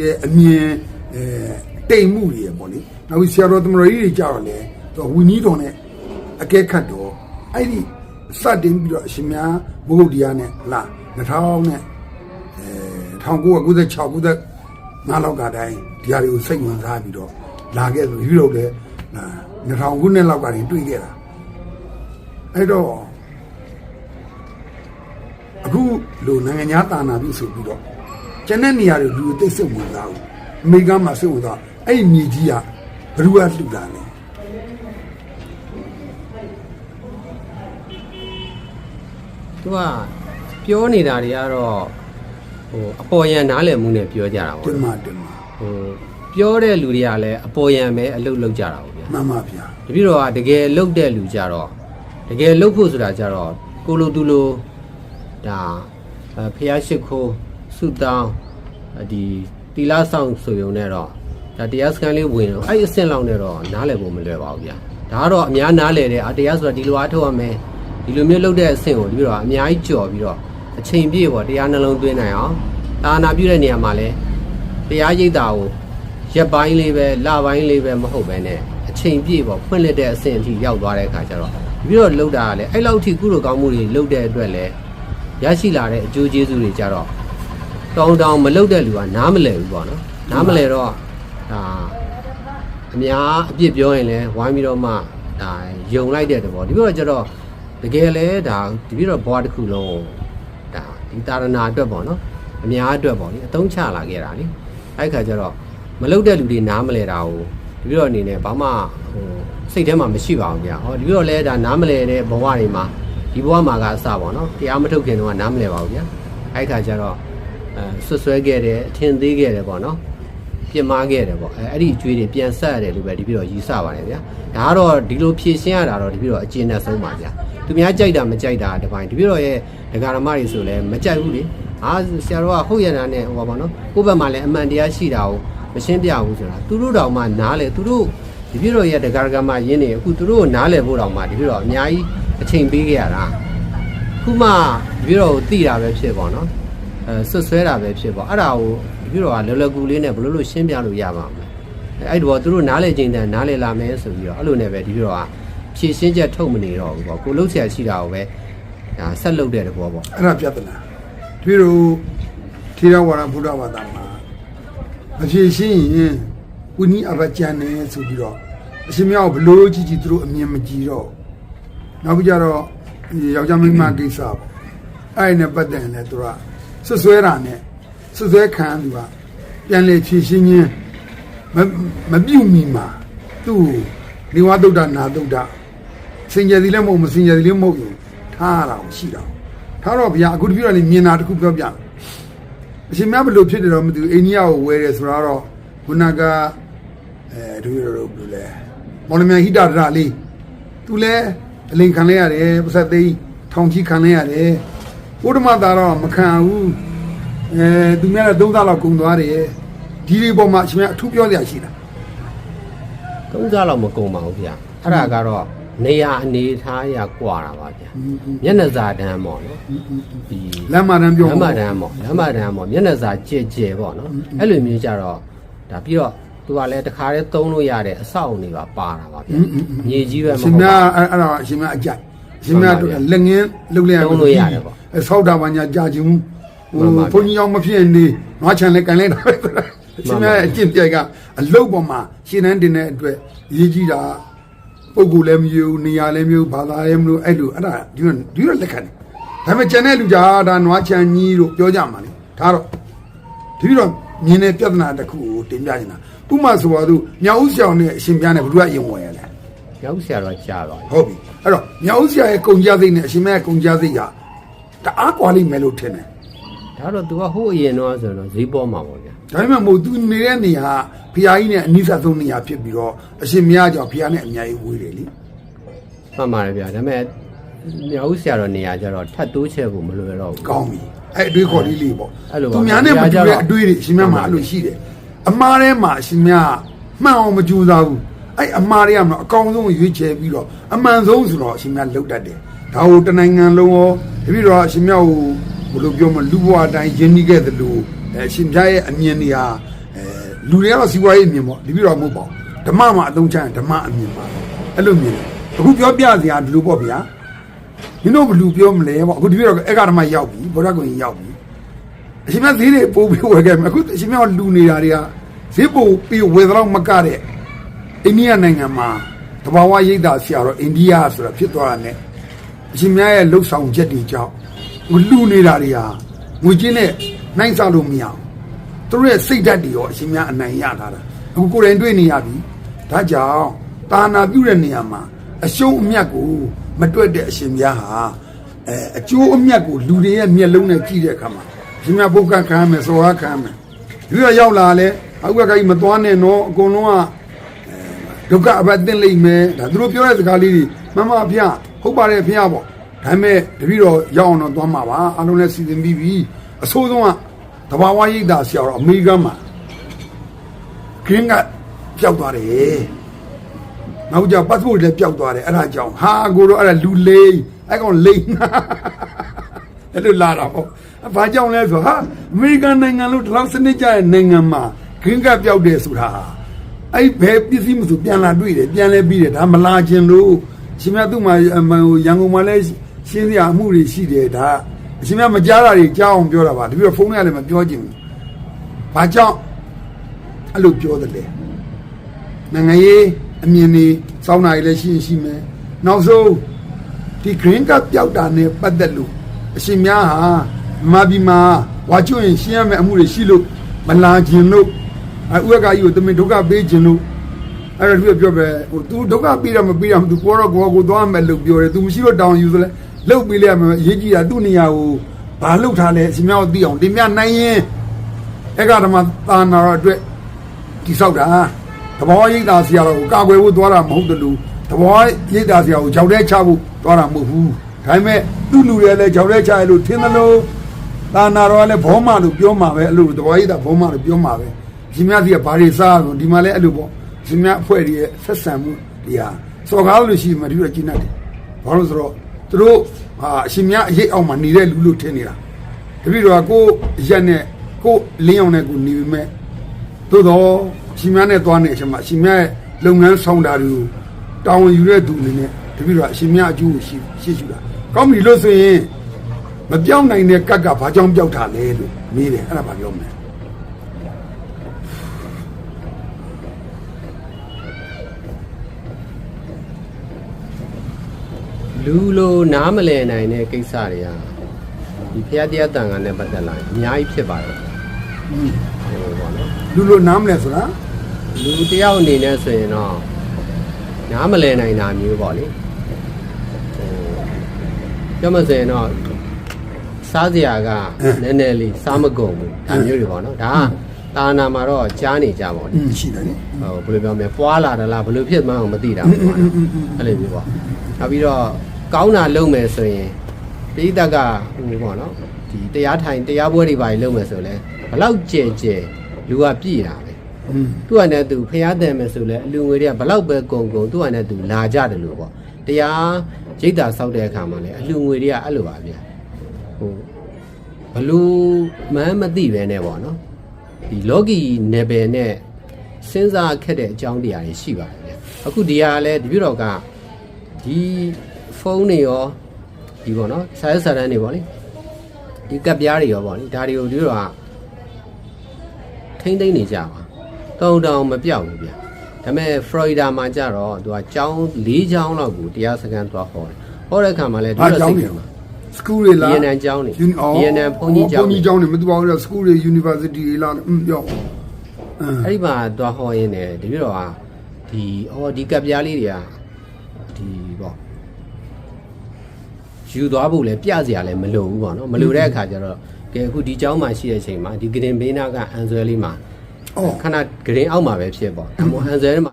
ရဲ့အမြင်အဲတိမ်မှုတွေရပေါ့လေနောက်ပြီးဆရာတော်သမတော်ကြီးတွေကြတော့လေသူဝီနီးတော်နဲ့အကဲခတ်တော်အဲ့ဒီစတင်ပြီးတော့အရှင်များဘုဂုတ်တရားနဲ့လာ2000နဲ့အဲ1996 95လောက်ကတိုင်းဒီဟာတွေကိုစိတ်ဝင်စားပြီးတော့လာခဲ့ဆိုယူတော့လေ2000ခုနှစ်လောက်ကနေတွေ့ခဲ့တာအဲ့တော့အခုလိုနိုင်ငံသားတာနာပြီဆိုပြီးတော့ ကျန်တဲ့နေရာတွေလူတွေသိစိတ်ဝင်စားဘူးအမေရိကန်မှာစိတ်ဝင်စားအဲ့ဒီမြေကြီးကဘယ်သူကလှူတာလဲသူကပြောနေတာတွေကတော့ဟိုအပေါ်ယံနားလည်မှုနဲ့ပြောကြတာတပေါ့င်နော်မတင်မဟိုပြောတဲ့လူတွေကလည်းအပေါ်ယံပဲအလုပ်လုပ်ကြတာပေါ့ဗျာမှန်ပါဗျာတပိတော့ကတကယ်လုပ်တဲ့လူကြတော့တကယ်လုပ်ဖို့ဆိုတာကြတော့ကိုလိုသူလိုဒါအဲဖျားရှိခိုး ဆုတောင်းဒီတီလာဆောင်ဆိုရုံနဲ့တော့ဒါတရားစခန်းလေးဝင်တော့အဲ့ဒီအဆင့်လောက်နဲ့တော့နားလည်ဖို့မလွယ်ပါဘူးဗျာဒါကတော့အများနားလည်တယ်အတရားဆိုတာဒီလိုအားထုတ်ရမယ်ဒီလိုမျိုးလုပ်တဲ့အဆင့်ကိုတပိတော့အများကြီးကြော်ပြီးတော့အချိန်ပြည့်ပေါ့တရားနှလုံးသွင်းနိုင်အောင်ဒါနာပြုတဲ့နေရာမှာလဲတရားရိပ်တာကိုရက်ပိုင်းလေးပဲလပိုင်းလေးပဲမဟုတ်ပဲနဲ့အချိန်ပြည့်ပေါ့ဖွင့်လက်တဲ့အဆင့်အထိရောက်သွားတဲ့အခါကျတော့ပြီးတော့လှုပ်တာကလည်းအဲ့လောက်အထိကုလိုကောင်းမှုတွေလှုပ်တဲ့အတွက်လည်းရရှိလာတဲ့အကျိုးကျေးဇူးတွေကြတော့ တောင်းတောင်းမလှုပ်တဲ့လူကနားမလဲဘူးပေါ့နော်နားမလဲတော့ဒါအများအပြစ်ပြောရင်လည်းဝိုင်းပြီးတော့မှဒါယုံလိုက်တဲ့တဘောဒီလိုတော့ကျတော့တကယ်လဲဒါဒီပြီးတော့ဘွားတစ်ခုလုံးကိုဒါဒီတာရဏအတွက်ပေါ့နော်အများအတွက်ပေါ့လေအသုံးချလာခဲ့တာလေအဲ့ခါကျတော့မလှုပ်တဲ့လူတွေနားမလဲတာကိုဒီပြီးတော့အနေနဲ့ဘာမှဟိုစိတ်ထဲမှာမရှိပါဘူးဗျာဟောဒီပြီးတော့လဲဒါနားမလဲတဲ့ဘဝတွေမှာဒီဘဝမှာကအစပေါ့နော်တရားမထုတ်ခင်တော့နားမလဲပါဘူးဗျာအဲ့ခါကျတော့အဲ ဆွဆွဲခဲ့တယ်အထင်သေးခဲ့တယ်ပေါ့နော်ပြင်မာခဲ့တယ်ပေါ့အဲအဲ့ဒီအကျွေးတွေပြန်ဆက်ရတယ်လို့ပဲဒီပြီးတော့ယူဆပါတယ်ဗျာဒါကတော့ဒီလိုဖြည့်ရှင်းရတာတော့ဒီပြီးတော့အကျဉ်းနဲ့ဆုံးပါဗျာသူများကြိုက်တာမကြိုက်တာတပိုင်းဒီပြီးတော့ရဲ့ဒကာရမတွေဆိုလည်းမကြိုက်ဘူးလေအာဆရာတော်ကဟုတ်ရတာနဲ့ဟိုပါပေါ့နော်ကိုယ့်ဘက်မှာလည်းအမှန်တရားရှိတာကိုမရှင်းပြဘူးဆိုတာသူတို့တောင်မှနားလေသူတို့ဒီပြီးတော့ရဲ့ဒကာရကမရင်းနေအခုသူတို့ကိုနားလေဖို့တောင်မှဒီပြီးတော့အများကြီးအချိန်ပေးခဲ့ရတာခုမှဒီပြီးတော့သိတာပဲဖြစ်ပေါ့နော်အဲ ဆွတ်ဆွဲတာပဲဖြစ်ပေါ့အဲ့ဒါကိုဒီပြတော့ကလော်လကူလေးနဲ့ဘလို့လို့ရှင်းပြလို့ရပါမလဲအဲ့တော့သူတို့နားလေချင်းတန်နားလေလာမယ်ဆိုပြီးတော့အဲ့လိုနဲ့ပဲဒီပြတော့ကဖြည့်ရှင်းချက်ထုတ်မနေတော့ဘူးပေါ့ကိုလှုပ်ဆရာရှိတာကိုပဲဒါဆက်လုပ်တဲ့တဘောပေါ့အဲ့ဒါပြဿနာဒီလိုထေရဝါဒဘုရားဘာသာမှာမဖြေရှင်းရင်ဝိနည်းအဘကျန်နေဆိုပြီးတော့အရှင်မြောက်ဘလို့ကြည့်ကြည့်သူတို့အမြင်မကြည့်တော့နောက်ပြီးကြတော့ယောက်ျားမိန်းမကိစ္စပေါ့အဲ့ဒီနဲ့ပတ်သက်ရင်လည်းသူက ဆွဆွဲတာနဲ့ဆွဆွဲခံသူကပြန်လေဖြေရှင်းခြင်းမမပြုတ်မီမှာသူ့နေဝတုဒ္ဒနာတုဒ္ဒစင်ကြယ်သည်လည်းမဟုတ်မစင်ကြယ်သည်လည်းမဟုတ်ဘူးထားရတာကိုရှိတာကိုထားတော့ဗျာအခုတပြည့်တော့လေမြင်တာတစ်ခုပြောပြမယ်အရှင်မြတ်ဘယ်လိုဖြစ်တယ်တော့မသိဘူးအိန္ဒိယကိုဝဲတယ်ဆိုတော့ခုနကအဲဒူရတို့ဘယ်လိုလဲမော်လမြိုင်ဟိတဒရလေးသူလဲအလင်ခံလဲရတယ်ပစက်သိန်းထောင်ချီခံလဲရတယ် ဘုဒ္ဓမသားတော့မခံဘူးအဲသူများလည်းသုံးသားလောက်ကုန်သွားတယ်ဒီဒီပေါ်မှာအရှင်မြတ်အထူးပြောစရာရှိတာသုံးစားတော့မကုန်ပါဘူးဗျာအဲ့ဒါကတော့နေရအနေထားရကွာတာပါဗျာမျက်နှာစာတန်းပေါ့နော်ဒီလမ်းမတန်းပြောလမ်းမတန်းပေါ့လမ်းမတန်းပေါ့မျက်နှာစာကြဲကြဲပေါ့နော်အဲ့လိုမျိုးကြတော့ဒါပြီးတော့သူကလည်းတခါတည်းသုံးလို့ရတဲ့အဆောက်အဦတွေပါပါတာပါဗျာမြေကြီးပဲမအဟုတ်ရှင်ပါမြဘူးတ်အဲ့အဲ့တော့အရှင်မြတ်အကြိုက် အရှင်မြတ်တို့လက်ငင်းလုတ်လိုက်ရသုံးလို့ရတယ်ပေါ့အဲဆောက်တာပါညာကြာချင်းဟိုမှန်ပါဗျာဘုန်းကြီးအောင်မဖြစ်နေငါချန်လဲကန်လိုက်တာပဲဆိုတာအရှင်မြတ်ရဲ့အကျင့်ပြိုက်ကအလုတ်ပေါ်မှာရှင်တန်းတင်တဲ့အတွက်ရေးကြည့်တာပုဂ္ဂိုလ်လည်းမယူနေရာလည်းမယူဘာသာလည်းမလို့အဲ့လိုအဲ့ဒါဒီလိုဒီလိုလက်ခံတယ်ဒါပေမဲ့ကျန်တဲ့လူကြာဒါနွားချန်ကြီးတို့ပြောကြမှာလေဒါတော့ဒီလိုတော့မြင်တဲ့ပြဿနာတစ်ခုကိုတင်ပြနေတာဥပမာဆိုပါတော့မြောက်ဦးဆောင်နဲ့အရှင်ပြားနဲ့ဘယ်သူကအရင်ဝင်ရလဲရောက်ဆရာတော့ကြားပါပြီဟုတ်ပြီ အဲ့တော့မြောက်ဦးဆရာရဲ့ကုံကြစိတ်နဲ့အရှင်မရဲ့ကုံကြစိတ်ကတအားကွာလိမ့်မယ်လို့ထင်တယ်ဒါတော့ तू ကဟိုးအရင်တော့ဆိုတော့ဈေးပေါ်မှာပေါ့ဗျာဒါပေမဲ့မို့သူနေတဲ့နေရာကဖျားကြီးနဲ့အနိစ္စဆုံးနေရာဖြစ်ပြီးတော့အရှင်မရကြောင့်ဖျားနဲ့အများကြီးဝေးတယ်လေမှတ်ပါတယ်ဗျာဒါပေမဲ့မြောက်ဦးဆရာတော်နေရာကျတော့ထတ်တိုးချက်ဖို့မလွယ်တော့ဘူးကောင်းပြီအဲ့အတွေးခေါ်လေးလေးပေါ့အဲ့လိုပါသူများနဲ့မတူတဲ့အတွေးတွေအရှင်မမှာအဲ့လိုရှိတယ်အမားထဲမှာအရှင်မမှန်အောင်မကြိုးစားဘူး အဲ့အမားတွေကမှအကောင်းဆုံးရွေးချယ်ပြီးတော့အမှန်ဆုံးဆိုတော့အရှင်မလှုပ်တတ်တယ်ဒါကိုတနိုင်ငံလုံးရောတပိတော့အရှင်မကိုဘယ်လိုပြောမလဲလူဘဝအတိုင်းယဉ်နီးခဲ့သလိုအဲအရှင်ပြရဲ့အမြင်တွေဟာအဲလူတွေကတော့စီးပွားရေးအမြင်ပေါ့ဒီပြီးတော့မဟုတ်ပါဘူးဓမ္မမှာအသုံးချရင်ဓမ္မအမြင်ပါအဲ့လိုမြင်တယ်အခုပြောပြစရာဒီလိုပေါ့ဗျာမင်းတို့ဘယ်လူပြောမလဲပေါ့အခုဒီပြီးတော့အေကဓမ္မရောက်ပြီဗုဒ္ဓဂုံကြီးရောက်ပြီအရှင်မြတ်ဈေးတွေပို့ပြီးဝယ်ခဲ့မယ်အခုအရှင်မြတ်လူနေတာတွေကဈေးပို့ပြီးဝယ်တော့မကတဲ့ အိန္ဒိယနိုင်ငံမှာတဘာဝရိပ်သာဆရာတော်အိန္ဒိယဆိုတာဖြစ်သွားတာ ਨੇ အရှင်မြတ်ရဲ့လှုပ်ဆောင်ချက်တွေကြောင့်ဟိုလူနေတာတွေဟာငွေချင်းနဲ့နှိုင်းစားလို့မရဘူးသူတို့ရဲ့စိတ်ဓာတ်တွေရောအရှင်မြတ်အနိုင်ရထားတာအခုကိုယ်တိုင်တွေ့နေရပြီဒါကြောင့်တာနာပြုတဲ့နေရာမှာအရှုံးအမြတ်ကိုမတွက်တဲ့အရှင်မြတ်ဟာအဲအကျိုးအမြတ်ကိုလူတွေရဲ့မျက်လုံးနဲ့ကြည့်တဲ့အခါမှာအရှင်မြတ်ဘုက္ကခံရမယ်စောရခံရမယ်ဒီတော့ရောက်လာလဲအခုကကြီးမသွားနဲ့နော်အကုန်လုံးက ဒုက္ခအပတ်သိလိမ့်မယ်ဒါသူတို့ပြောတဲ့စကားလေးတွေမမအဖျဟုတ်ပါတယ်ဖျပေါ့ဒါပေမဲ့တပည့်တော်ရောက်အောင်တော့သွားမှာပါအလုံးနဲ့စီစဉ်ပြီးပြီအဆိုးဆုံးကတဘာဝရိပ်သာဆရာတော်အမေရိကန်မှာခင်းကပျောက်သွားတယ်နောက်ကြပတ်ဖို့လည်းပျောက်သွားတယ်အဲ့ဒါကြောင့်ဟာကိုတော့အဲ့ဒါလူလိမ့်အဲ့ကောင်လိမ့်အဲ့လိုလာတာပေါ့ဘာကြောင့်လဲဆိုဟာအမေရိကန်နိုင်ငံလို့ဒီလောက်စနစ်ကြတဲ့နိုင်ငံမှာခင်းကပျောက်တယ်ဆိုတာဟာ အဲ့ဘယ်ပစ္စည်းမဆိုပြန်လာတွေ့တယ်ပြန်လဲပြီးတယ်ဒါမလာခြင်းလို့ရှင်မြတ်သူ့မှာအမှန်ဟိုရန်ကုန်မှာလဲရှင်းစရာအမှုတွေရှိတယ်ဒါအရှင်မြတ်မကြားတာတွေကြားအောင်ပြောတာပါတပည့်တော့ဖုန်းနဲ့လည်းမပြောချင်ဘူးဘာကြောင့်အဲ့လိုပြောတယ်လေနိုင်ငံရေးအမြင်တွေစောင်းတာတွေလည်းရှိရင်ရှိမယ်နောက်ဆုံးဒီ green card ပျောက်တာနဲ့ပတ်သက်လို့အရှင်များဟာမမပြီးမှာဝါကျွရင်ရှင်းရမယ့်အမှုတွေရှိလို့မလာခြင်းလို့အဲ ဥက္ကကြီးကိုတမင်ဒုက္ခပေးခြင်းလို့အဲ့ဒါသူကပြောပဲဟို तू ဒုက္ခပေးတာမပေးတာမ तू ကိုတော့ကိုကိုသွားမယ်လို့ပြောတယ် तू မရှိတော့တောင်းယူဆိုလဲလှုပ်ပေးလိုက်ရမယ်အရေးကြီးတာသူ့နေရာကိုဘာလှုပ်ထားလဲအစီမြောက်သိအောင်တင်ပြနိုင်ရင်အဲ့ကဓမ္မသာနာတော်အတွက်တိဆောက်တာတဘောရိပ်သာဆရာတော်ကိုကာကွယ်ဖို့သွားတာမဟုတ်တယ်လို့တဘောရိပ်သာဆရာကိုကြောက်တဲ့ချဖို့သွားတာမဟုတ်ဘူးဒါပေမဲ့သူ့လူတွေလည်းကြောက်တဲ့ချရလို့ထင်သလိုသာနာတော်ကလည်းဘောမလို့ပြောမှာပဲအဲ့လိုတဘောရိပ်သာဘောမလို့ပြောမှာပဲ ရှင်မြတ်ကြီးကဘာတွေစားလို့ဒီမှာလဲအဲ့လိုပေါ့ရှင်မြတ်အဖွဲ့တွေရဲ့ဆက်ဆံမှုတရားစော်ကားလို့ရှိမှဒီလိုကျင်းတတ်တယ်ဘာလို့ဆိုတော့သူတို့ဟာအရှင်မြတ်အရေးအောင်မှာနေတဲ့လူလို့ထင်နေတာတပည့်တော်ကကိုယ်ရက်နဲ့ကိုယ်လင်းအောင်နဲ့ကိုနေပေမဲ့သို့တော့ရှင်မြတ်နဲ့သွားနေအချိန်မှာရှင်မြတ်ရဲ့လုပ်ငန်းဆောင်တာတွေကိုတောင်းယူတဲ့သူအနေနဲ့တပည့်တော်ကအရှင်မြတ်အကျိုးကိုရှိရှိရှိတာကောင်းပြီလို့ဆိုရင်မပြောင်းနိုင်တဲ့ကတ်ကဘာကြောင့်ပြောက်တာလဲလို့မေးတယ်အဲ့ဒါဘာပြောမလဲ လူလိုနားမလည်နိုင်တဲ့ကိစ္စတွေကဒီဖျားတရားတန်ခါနဲ့ပတ်သက်လာရင်အများကြီးဖြစ်ပါတယ်ဟိုပေါ့နော်လူလိုနားမလဲဆိုတာလူတယောက်အနေနဲ့ဆိုရင်တော့နားမလည်နိုင်တာမျိုးပေါ့လေဟိုပြောမှဆိုရင်တော့စားစရာကနည်းနည်းလေးစားမကုန်ဘူးဒါမျိုးတွေပေါ့နော်ဒါကတာနာမှာတော့ကြားနေကြပါอืလေมရှိတယ်လေဟိုဘယ်လိုပြောမလဲပွားလာတယ်လားဘယ်လိုဖြစ်မှန်းမသိတာပေါ့နော်အဲ့လိုမျိုးပေါ့နောက်ပြီးတော့ ကောင်းတာလုပ်မယ်ဆိုရင်ပိဋကကဟိုပေါ့နော်ဒီတရားထိုင်တရားပွဲတွေပါလုပ်မယ်ဆိုလဲဘလောက်ကြဲကြဲလူကပြည့်တာပဲอืมသူ့အနေနဲ့သူဖျားတယ်မယ်ဆိုလဲအလူငွေတွေကဘလောက်ပဲကုန်ကုန်သူ့အနေနဲ့သူလာကြတယ်လို့ပေါ့တရားရိတ်တာဆောက်တဲ့အခါမှာလဲအလူငွေတွေကအဲ့လိုပါဗျာဟိုဘလူမှန်းမသိပဲနဲ့ပေါ့နော်ဒီလောကီနယ်ပယ်နဲ့စဉ်းစားခက်တဲ့အကြောင်းတရားတွေရှိပါတယ်ဗျာအခုဒီဟာလဲတပြည့်တော်ကဒီ ဖုန်းတွေရောဒီပေါ့နော်စာရေးစာတန်းတွေပေါ့လေဒီကပ်ပြားတွေရောပေါ့လေဒါတွေကိုတပြည့်တော်ကထိမ့်သိမ့်နေကြပါတောင်းတောင်းမပြောက်ဘူးဗျာဒါပေမဲ့ဖလော်ရီဒါမှာကြတော့သူကကျောင်း၄ကျောင်းလောက်ကိုတရားစခန်းသွားဟောတယ်ဟောတဲ့အခါမှာလဲဘာကြောင်းနေမှာမှာစကူးတွေလား VNN ကျောင်းနေ Uni- အော် VNN ဘုန်းကြီးကျောင်းဘုန်းကြီးကျောင်းနေမတူပါဘူးတော့စကူးတွေ university တွေလားอืมပြောအင်းအဲ့ဒီမှာသွားဟောရင်းနဲ့တပြည့်တော့ကဒီအော်ဒီကပ်ပြားလေးတွေကဒီပေါ့ ယူသွားဖို့လဲပြစရာလဲမလိုဘူးပေါ့နော်မလိုတဲ့အခါကျတော့ကဲအခုဒီကျောင်းမှာရှိတဲ့အချိန်မှာဒီဂရင်ဘေးနာကအန်ဆွဲလေးမှာအော်ခဏဂရင်အောက်မှာပဲဖြစ်ပေါ့ဒါမှမဟုတ်အန်ဆွဲထဲမှာ